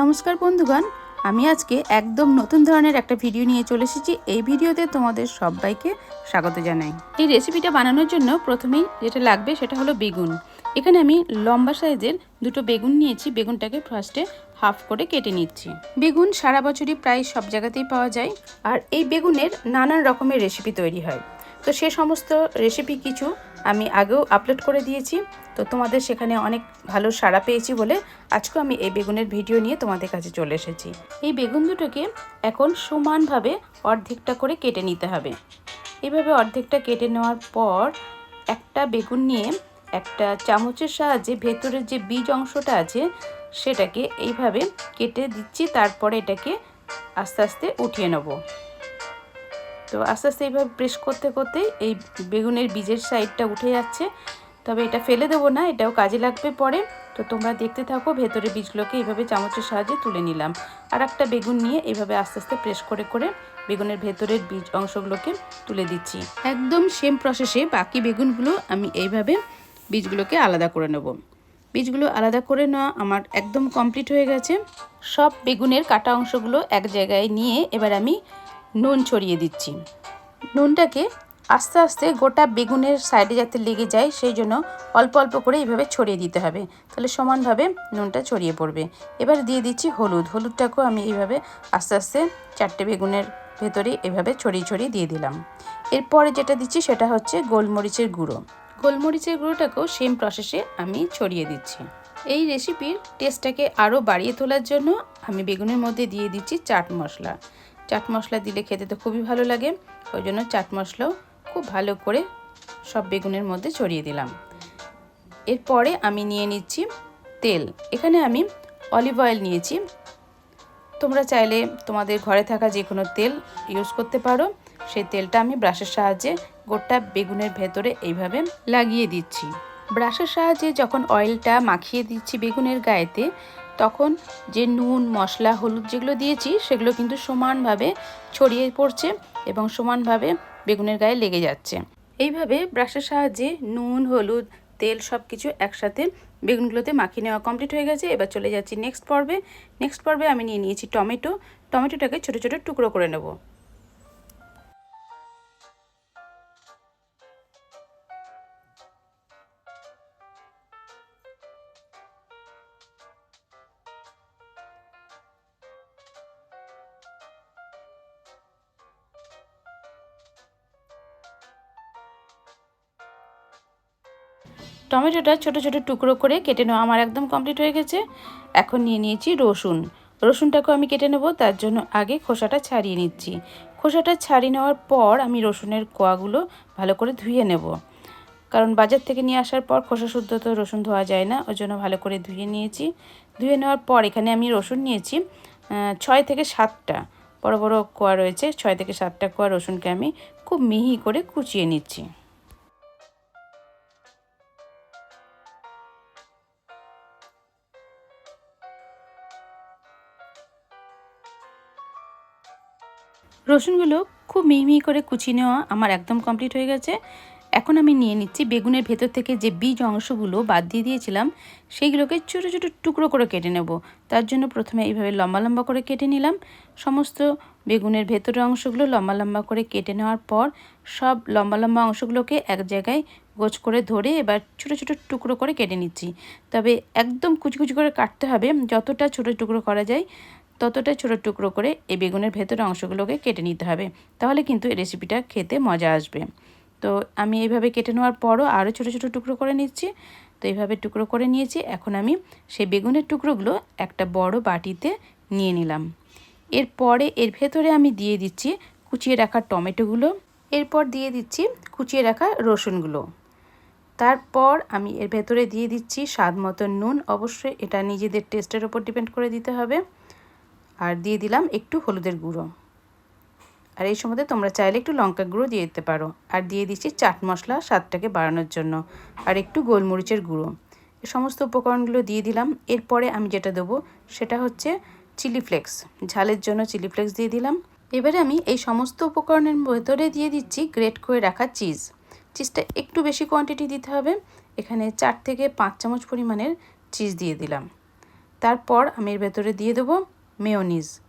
নমস্কার বন্ধুগণ, আমি আজকে একদম নতুন ধরনের একটা ভিডিও নিয়ে চলে এসেছি। এই ভিডিওতে তোমাদের সবাইকে স্বাগত জানাই। এই রেসিপিটা বানানোর জন্য প্রথমেই যেটা লাগবে সেটা হলো বেগুন। এখানে আমি লম্বা সাইজের দুটো বেগুন নিয়েছি। বেগুনটাকে ফার্স্টে হাফ করে কেটে নিচ্ছি। বেগুন সারা বছরই প্রায় সব জায়গাতেই পাওয়া যায় আর এই বেগুনের নানান রকমের রেসিপি তৈরি হয়। তো সে সমস্ত রেসিপি কিছু আমি আগেও আপলোড করে দিয়েছি। তো তোমাদের সেখানে অনেক ভালো সাড়া পেয়েছি বলে আজকেও আমি এই বেগুনের ভিডিও নিয়ে তোমাদের কাছে চলে এসেছি। এই বেগুন দুটোকে এখন সমানভাবে অর্ধেকটা করে কেটে নিতে হবে। এইভাবে অর্ধেকটা কেটে নেওয়ার পর একটা বেগুন নিয়ে একটা চামচের সাহায্যে ভেতরের যে বীজ অংশটা আছে সেটাকে এইভাবে কেটে দিচ্ছি, তারপরে এটাকে আস্তে আস্তে উঠিয়ে নেব। তো আস্তে আস্তে এইভাবে প্রেস করতে করতে এই বেগুনের বীজের সাইডটা উঠে যাচ্ছে। তবে এটা ফেলে দেবো না, এটাও কাজে লাগবে পরে। তো তোমরা দেখতে থাকো ভেতরে বীজগুলোকে এইভাবে চামচের সাহায্যে তুলে নিলাম। আর একটা বেগুন নিয়ে এইভাবে আস্তে আস্তে প্রেস করে করে বেগুনের ভেতরের বীজ অংশগুলোকে তুলে দিচ্ছি। একদম সেম প্রসেসে বাকি বেগুনগুলো আমি এইভাবে বীজগুলোকে আলাদা করে নেব। বীজগুলো আলাদা করে নেওয়া আমার একদম কমপ্লিট হয়ে গেছে। সব বেগুনের কাটা অংশগুলো এক জায়গায় নিয়ে এবার আমি নুন ছড়িয়ে দিচ্ছি। নুনটাকে আস্তে আস্তে গোটা বেগুনের সাইডে যাতে লেগে যায়, সেই জন্য অল্প অল্প করে এইভাবে ছড়িয়ে দিতে হবে। তাহলে সমানভাবে নুনটা ছড়িয়ে পড়বে। এবার দিয়ে দিচ্ছি হলুদ। হলুদটাকেও আমি এইভাবে আস্তে আস্তে চারটে বেগুনের ভেতরে এভাবে ছড়িয়ে ছড়িয়ে দিয়ে দিলাম। এরপরে যেটা দিচ্ছি সেটা হচ্ছে গোলমরিচের গুঁড়ো। গোলমরিচের গুঁড়োটাকেও সেম প্রসেসে আমি ছড়িয়ে দিচ্ছি। এই রেসিপির টেস্টটাকে আরও বাড়িয়ে তোলার জন্য আমি বেগুনের মধ্যে দিয়ে দিচ্ছি চাট মশলা। চাট মশলা দিলে খেতে তো খুবই ভালো লাগে। ওই জন্য চাট মশলাও খুব ভালো করে সব বেগুনের মধ্যে ছড়িয়ে দিলাম। এরপরে আমি নিয়ে নিচ্ছি তেল। এখানে আমি অলিভ অয়েল নিয়েছি। তোমরা চাইলে তোমাদের ঘরে থাকা যে কোনো তেল ইউজ করতে পারো। সেই তেলটা আমি ব্রাশের সাহায্যে গোটা বেগুনের ভেতরে এইভাবে লাগিয়ে দিচ্ছি। ব্রাশের সাহায্যে যখন অয়েলটা মাখিয়ে দিচ্ছি বেগুনের গায়েতে তখন যে নুন, মশলা, হলুদ যেগুলো দিয়েছি সেগুলো কিন্তু সমানভাবে ছড়িয়ে পড়ছে এবং সমানভাবে বেগুনের গায়ে লেগে যাচ্ছে। এইভাবে ব্রাশের সাহায্যে নুন, হলুদ, তেল সব কিছু একসাথে বেগুনগুলোতে মাখিয়ে নেওয়া কমপ্লিট হয়ে গেছে। এবার চলে যাচ্ছি নেক্সট পর্বে। নেক্সট পর্বে আমি নিয়ে নিয়েছি টমেটো। টমেটোটাকে ছোটো ছোটো টুকরো করে নেব। টমেটোটা ছোট ছোট টুকরো করে কেটে নেওয়া আমার একদম কমপ্লিট হয়ে গেছে। এখন নিয়ে নিয়েছি রসুন। রসুনটাকেও আমি কেটে নেব, তার জন্য আগে খোসাটা ছাড়িয়ে নিচ্ছি। খোসাটা ছাড়িয়ে নেওয়ার পর আমি রসুনের কোয়াগুলো ভালো করে ধুয়ে নেব। কারণ বাজার থেকে নিয়ে আসার পর খোসা শুদ্ধ তো রসুন ধোয়া যায় না, ওই জন্য ভালো করে ধুয়ে নিয়েছি। ধুয়ে নেওয়ার পর এখানে আমি রসুন নিয়েছি ছয় থেকে সাতটা। বড় বড় কোয়া রয়েছে, ছয় থেকে সাতটা কোয়া রসুনকে আমি খুব মিহি করে কুচিয়ে নিচ্ছি। রসুনগুলো খুব মিহি করে কুচিয়ে নেওয়া আমার একদম কমপ্লিট হয়ে গেছে। এখন আমি নিয়ে নিচ্ছি বেগুনের ভেতর থেকে যে বীজ অংশগুলো বাদ দিয়ে দিয়েছিলাম, সেইগুলোকে ছোটো ছোটো টুকরো করে কেটে নেব। তার জন্য প্রথমে এইভাবে লম্বা লম্বা করে কেটে নিলাম। সমস্ত বেগুনের ভেতরের অংশগুলো লম্বা লম্বা করে কেটে নেওয়ার পর সব লম্বা লম্বা অংশগুলোকে এক জায়গায় গোছ করে ধরে এবার ছোটো ছোটো টুকরো করে কেটে নিচ্ছি। তবে একদম কুচি কুচি করে কাটতে হবে, যতটা ছোটো টুকরো করা যায় ততটা ছোটো টুকরো করে এই বেগুনের ভেতরের অংশগুলোকে কেটে নিতে হবে। তাহলে কিন্তু এই রেসিপিটা খেতে মজা আসবে। তো আমি এইভাবে কেটে নেওয়ার পরও আরও ছোটো ছোটো টুকরো করে নিচ্ছি। তো এইভাবে টুকরো করে নিয়েছি। এখন আমি সেই বেগুনের টুকরোগুলো একটা বড় বাটিতে নিয়ে নিলাম। এরপরে এর ভেতরে আমি দিয়ে দিচ্ছি কুচিয়ে রাখা টমেটোগুলো। এরপর দিয়ে দিচ্ছি কুচিয়ে রাখা রসুনগুলো। তারপর আমি এর ভেতরে দিয়ে দিচ্ছি স্বাদ মতো নুন। অবশ্যই এটা নিজেদের টেস্টের ওপর ডিপেন্ড করে দিতে হবে। আর দিয়ে দিলাম একটু হলুদের গুঁড়ো। আর এই সময় তোমরা চাইলে একটু লঙ্কা গুঁড়ো দিয়ে দিতে পারো। আর দিয়ে দিচ্ছি চাট মশলা স্বাদটাকে বাড়ানোর জন্য। আর একটু গোলমরিচের গুঁড়ো। এই সমস্ত উপকরণগুলো দিয়ে দিলাম। এরপরে আমি যেটা দেবো সেটা হচ্ছে চিলি ফ্লেক্স। ঝালের জন্য চিলি ফ্লেক্স দিয়ে দিলাম। এবারে আমি এই সমস্ত উপকরণের ভেতরে দিয়ে দিচ্ছি গ্রেট করে রাখা চিজ। চিজটা একটু বেশি কোয়ান্টিটি দিতে হবে। এখানে চার থেকে পাঁচ চামচ পরিমাণের চিজ দিয়ে দিলাম। তারপর আমি এর ভেতরে দিয়ে দেবো মেয়োনিজ।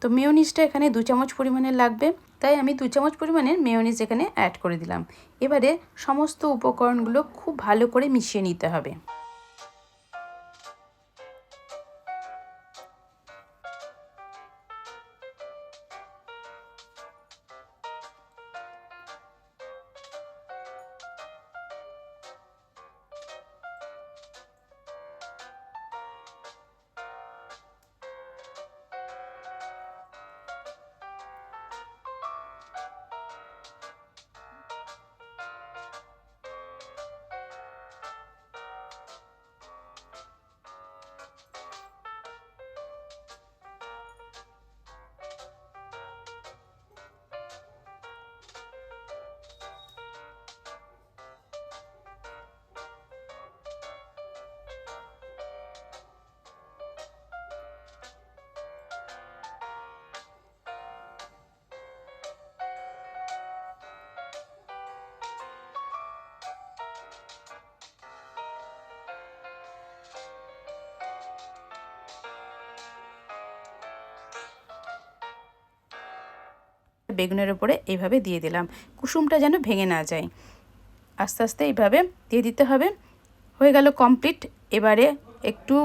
তো মেয়োনিজটা এখানে দু চামচ পরিমাণে লাগবে, তাই আমি দু চামচ পরিমাণের মেয়োনিজ এখানে অ্যাড করে দিলাম। এবারে সমস্ত উপকরণগুলো খুব ভালো করে মিশিয়ে নিতে হবে। বেগুনের ওপরে এইভাবে দিয়ে দিলাম। কুসুমটা যেন ভেঙে না যায়। আস্তে আস্তে এইভাবে দিয়ে দিতে হবে। হয়ে গেল কমপ্লিট এবারে একটু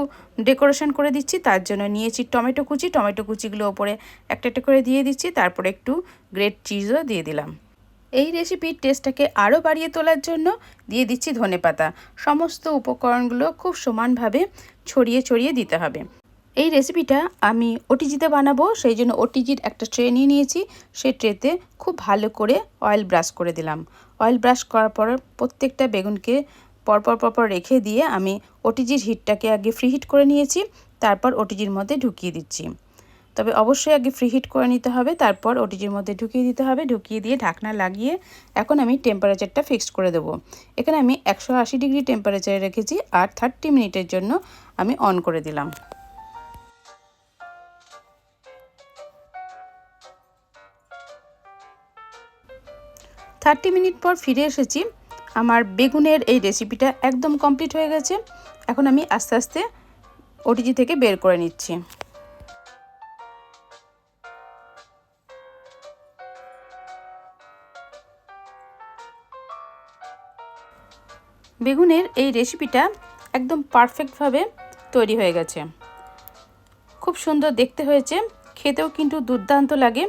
ডেকোরেশন করে দিচ্ছি, তার জন্য নিয়েছি টমেটো কুচি। টমেটো কুচিগুলো ওপরে একটা একটা করে দিয়ে দিচ্ছি, তারপরে একটু গ্রেট চিজও দিয়ে দিলাম। এই রেসিপির টেস্টটাকে আরও বাড়িয়ে তোলার জন্য দিয়ে দিচ্ছি ধনে পাতা সমস্ত উপকরণগুলো খুব সমানভাবে ছড়িয়ে ছড়িয়ে দিতে হবে। এই রেসিপিটা আমি ওটিজিতে বানাবো, সেই জন্য ওটিজির একটা ট্রে নিয়ে নিয়েছি। সেই ট্রেতে খুব ভালো করে অয়েল ব্রাশ করে দিলাম। অয়েল ব্রাশ করার পর প্রত্যেকটা বেগুনকে পরপর পরপর রেখে দিয়ে আমি ওটিজির হিটটাকে আগে ফ্রি হিট করে নিয়েছি, তারপর ওটিজির মধ্যে ঢুকিয়ে দিচ্ছি। তবে অবশ্যই আগে ফ্রি হিট করে নিতে হবে, তারপর ওটিজির মধ্যে ঢুকিয়ে দিতে হবে, ঢুকিয়ে দিয়ে ঢাকনা লাগিয়ে এখন আমি টেম্পারেচারটা ফিক্সড করে দেবো। এখানে আমি একশো আশি ডিগ্রি টেম্পারেচারে রেখেছি, আর থার্টি মিনিটের জন্য আমি অন করে দিলাম। থার্টি মিনিট পর ফিরে এসেছি। আমার বেগুনের এই রেসিপিটা একদম কমপ্লিট হয়ে গেছে। এখন আমি আস্তে আস্তে ওটিজি থেকে বের করে নিচ্ছি। বেগুনের এই রেসিপিটা একদম পারফেক্টভাবে তৈরি হয়ে গেছে। খুব সুন্দর দেখতে হয়েছে। খেতেও কিন্তু দুর্দান্ত লাগে।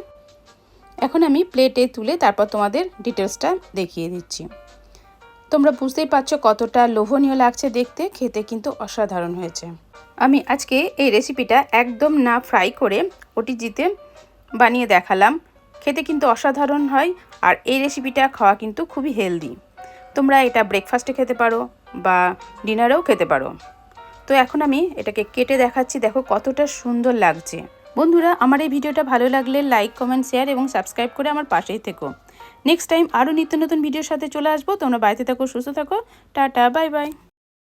এখন আমি প্লেটে তুলে তারপর তোমাদের ডিটেলসটা দেখিয়ে দিচ্ছি। তোমরা বুঝতেই পারছ কতটা লোভনীয় লাগছে দেখতে, খেতে কিন্তু অসাধারণ হয়েছে। আমি আজকে এই রেসিপিটা একদম না ফ্রাই করে ওটিজিতে বানিয়ে দেখালাম। খেতে কিন্তু অসাধারণ হয় আর এই রেসিপিটা খাওয়া কিন্তু খুবই হেলদি তোমরা এটা ব্রেকফাস্টে খেতে পারো বা ডিনারেও খেতে পারো। তো এখন আমি এটাকে কেটে দেখাচ্ছি, দেখো কতটা সুন্দর লাগছে। বন্ধুরা, আমার এই ভিডিওটা ভালো লাগলে লাইক কমেন্ট শেয়ার এবং সাবস্ক্রাইব করে আমার পাশেই থেকো। নেক্সট টাইম আরও নিত্য নতুন ভিডিওর সাথে চলে আসব। তোমরা বাড়িতে থাকো, সুস্থ থাকো। Tata bye bye